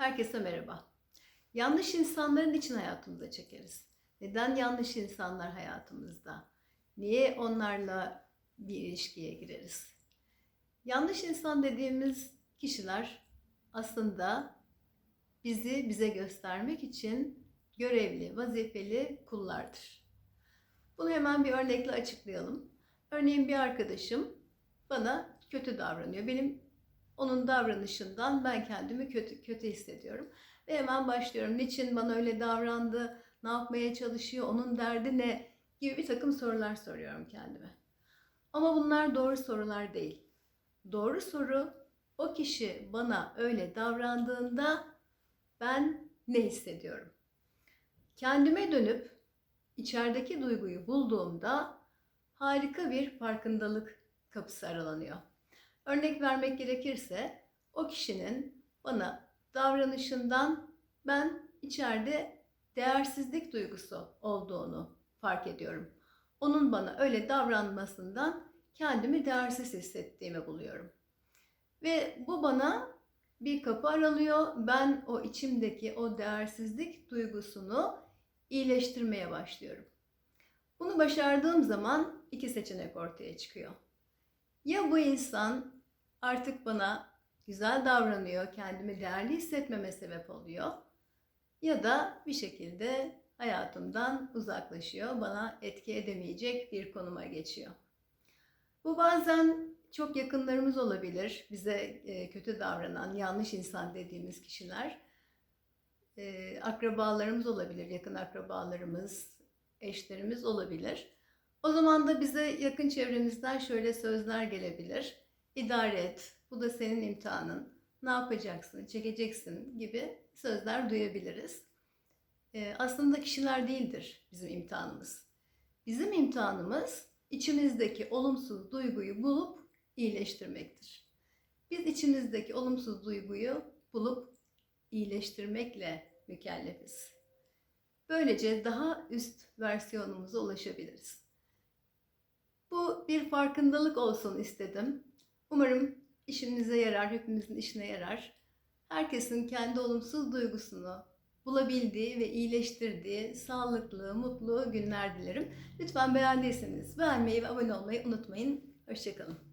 Herkese merhaba. Yanlış insanların için hayatımıza çekeriz. Neden yanlış insanlar hayatımızda? Niye onlarla bir ilişkiye gireriz? Yanlış insan dediğimiz kişiler aslında bizi bize göstermek için görevli, vazifeli kullardır. Bunu hemen bir örnekle açıklayalım. Örneğin bir arkadaşım bana kötü davranıyor. Benim onun davranışından ben kendimi kötü kötü hissediyorum. Ve hemen başlıyorum. Niçin bana öyle davrandı? Ne yapmaya çalışıyor? Onun derdi ne? Gibi bir takım sorular soruyorum kendime. Ama bunlar doğru sorular değil. Doğru soru o kişi bana öyle davrandığında ben ne hissediyorum? Kendime dönüp içerideki duyguyu bulduğumda harika bir farkındalık kapısı aralanıyor. Örnek vermek gerekirse o kişinin bana davranışından ben içeride değersizlik duygusu olduğunu fark ediyorum. Onun bana öyle davranmasından kendimi değersiz hissettiğimi buluyorum. Ve bu bana bir kapı aralıyor. Ben o içimdeki o değersizlik duygusunu iyileştirmeye başlıyorum. Bunu başardığım zaman iki seçenek ortaya çıkıyor. Ya bu insan artık bana güzel davranıyor, kendimi değerli hissetmeme sebep oluyor. Ya da bir şekilde hayatımdan uzaklaşıyor, bana etki edemeyecek bir konuma geçiyor. Bu bazen çok yakınlarımız olabilir, bize e, kötü davranan, yanlış insan dediğimiz kişiler. E, akrabalarımız olabilir, yakın akrabalarımız, eşlerimiz olabilir. O zaman da bize yakın çevremizden şöyle sözler gelebilir. İdare et, bu da senin imtihanın, ne yapacaksın, çekeceksin gibi sözler duyabiliriz. Ee, aslında kişiler değildir bizim imtihanımız. Bizim imtihanımız içimizdeki olumsuz duyguyu bulup iyileştirmektir. Biz içimizdeki olumsuz duyguyu bulup iyileştirmekle mükellefiz. Böylece daha üst versiyonumuza ulaşabiliriz. Bu bir farkındalık olsun istedim. Umarım işinize yarar, hepimizin işine yarar. Herkesin kendi olumsuz duygusunu bulabildiği ve iyileştirdiği sağlıklı, mutlu günler dilerim. Lütfen beğendiyseniz beğenmeyi ve abone olmayı unutmayın. Hoşçakalın.